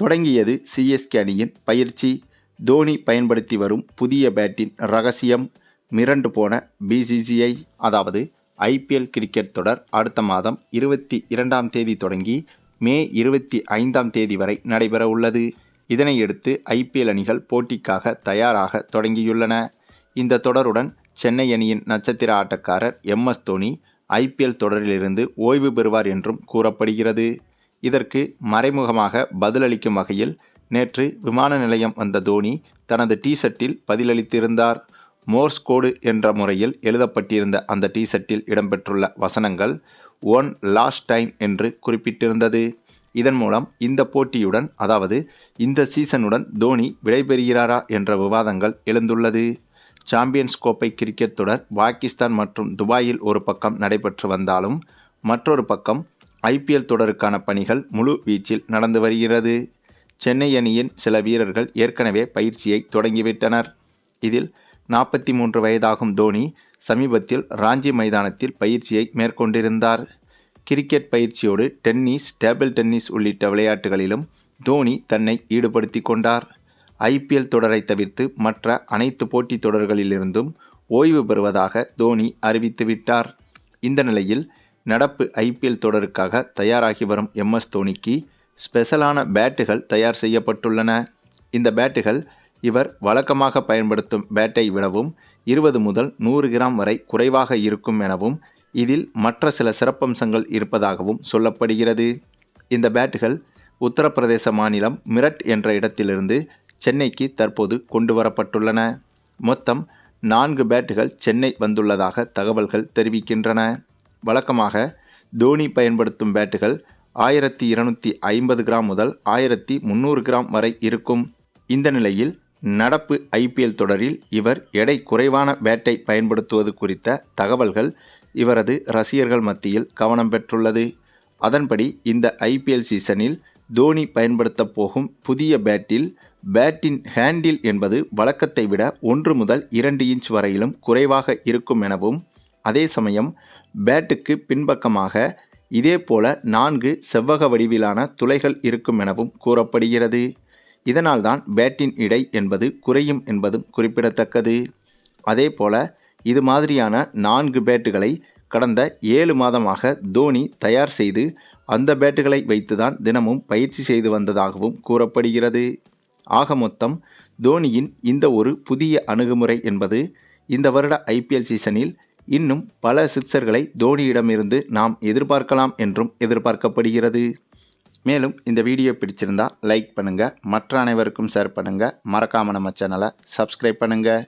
தொடங்கியது சிஎஸ்கே அணியின் பயிற்சி. தோனி பயன்படுத்தி வரும் புதிய பேட்டின் ரகசியம் மிரண்டு போன பிசிசிஐ அதாவது ஐபிஎல் கிரிக்கெட் தொடர் அடுத்த மாதம் இருபத்தி இரண்டாம் தேதி தொடங்கி மே இருபத்தி ஐந்தாம் தேதி வரை நடைபெற உள்ளது. இதனையடுத்து ஐபிஎல் அணிகள் போட்டிக்காக தயாராக தொடங்கியுள்ளன. இந்த தொடருடன் சென்னை அணியின் நட்சத்திர ஆட்டக்காரர் எம் எஸ் தோனி ஐபிஎல் தொடரிலிருந்து ஓய்வு பெறுவார் என்றும் கூறப்படுகிறது. இதற்கு மறைமுகமாக பதிலளிக்கும் வகையில் நேற்று விமான நிலையம் வந்த தோனி தனது டீஷர்ட்டில் பதிலளித்திருந்தார். மோர்ஸ் கோடு என்ற முறையில் எழுதப்பட்டிருந்த அந்த டிஷர்ட்டில் இடம்பெற்றுள்ள வசனங்கள் ஒன் லாஸ்ட் டைம் என்று குறிப்பிட்டிருந்தது. இதன் மூலம் இந்த போட்டியுடன் அதாவது இந்த சீசனுடன் தோனி விடைபெறுகிறாரா என்ற விவாதங்கள் எழுந்துள்ளது. சாம்பியன்ஸ் கோப்பை கிரிக்கெட் தொடர் பாகிஸ்தான் மற்றும் துபாயில் ஒரு பக்கம் நடைபெற்று வந்தாலும் மற்றொரு பக்கம் ஐபிஎல் தொடருக்கான பணிகள் முழு வீச்சில் நடந்து வருகிறது. சென்னை அணியின் சில வீரர்கள் ஏற்கனவே பயிற்சியை தொடங்கிவிட்டனர். இதில் நாற்பத்தி மூன்று வயதாகும் தோனி சமீபத்தில் ராஞ்சி மைதானத்தில் பயிற்சியை மேற்கொண்டிருந்தார். கிரிக்கெட் பயிற்சியோடு டென்னிஸ் டேபிள் டென்னிஸ் உள்ளிட்ட விளையாட்டுகளிலும் தோனி தன்னை ஈடுபடுத்தி கொண்டார். ஐபிஎல் தொடரை தவிர்த்து மற்ற அனைத்து போட்டித் தொடர்களிலிருந்தும் ஓய்வு பெறுவதாக தோனி அறிவித்துவிட்டார் இந்த நிலையில் நடப்பு ஐபிஎல் தொடருக்காக தயாராகி வரும் எம்எஸ் தோனிக்கு ஸ்பெஷலான பேட்டுகள் தயார் செய்யப்பட்டுள்ளன. இந்த பேட்டுகள் இவர் வழக்கமாக பயன்படுத்தும் பேட்டை விடவும் இருபது முதல் நூறு கிராம் வரை குறைவாக இருக்கும் எனவும் இதில் மற்ற சில சிறப்பம்சங்கள் இருப்பதாகவும் சொல்லப்படுகிறது. இந்த பேட்டுகள் உத்தரப்பிரதேச மாநிலம் மிரட் என்ற இடத்திலிருந்து சென்னைக்கு தற்போது கொண்டு வரப்பட்டுள்ளன மொத்தம் நான்கு பேட்டுகள் சென்னை வந்துள்ளதாக தகவல்கள் தெரிவிக்கின்றன. வழக்கமாக தோனி பயன்படுத்தும் பேட்டுகள் ஆயிரத்தி இருநூற்றி ஐம்பது கிராம் முதல் ஆயிரத்தி முந்நூறு கிராம் வரை இருக்கும். இந்த நிலையில் நடப்பு ஐபிஎல் தொடரில் இவர் எடை குறைவான பேட்டை பயன்படுத்துவது குறித்த தகவல்கள் இவரது ரசிகர்கள் மத்தியில் கவனம் பெற்றுள்ளது. அதன்படி இந்த ஐபிஎல் சீசனில் தோனி பயன்படுத்தப் போகும் புதிய பேட்டில் பேட்டின் ஹேண்டில் என்பது வழக்கத்தை விட ஒன்று முதல் இரண்டு இன்ச் வரையிலும் குறைவாக இருக்கும் எனவும் அதே சமயம் பேட்டுக்கு பின்பக்கமாக இதேபோல நான்கு செவ்வக வடிவிலான துளைகள் இருக்கும் எனவும் கூறப்படுகிறது. இதனால்தான் பேட்டின் இடை என்பது குறையும் என்பதும் குறிப்பிடத்தக்கது. அதேபோல இது மாதிரியான நான்கு பேட்டுகளை கடந்த ஏழு மாதமாக தோனி தயார் செய்து அந்த பேட்டுகளை வைத்துதான் தினமும் பயிற்சி செய்து வந்ததாகவும் கூறப்படுகிறது. ஆக மொத்தம் தோனியின் இந்த ஒரு புதிய அணுகுமுறை என்பது இந்த வருட ஐபிஎல் சீசனில் இன்னும் பல சிக்சர்களை தோனியிடமிருந்து நாம் எதிர்பார்க்கலாம் என்றும் எதிர்பார்க்கப்படுகிறது. மேலும் இந்த வீடியோ பிடிச்சிருந்தால் லைக் பண்ணுங்கள் மற்ற அனைவருக்கும் ஷேர் பண்ணுங்கள் மறக்காமல் நம்ம சேனலை சப்ஸ்கிரைப் பண்ணுங்கள்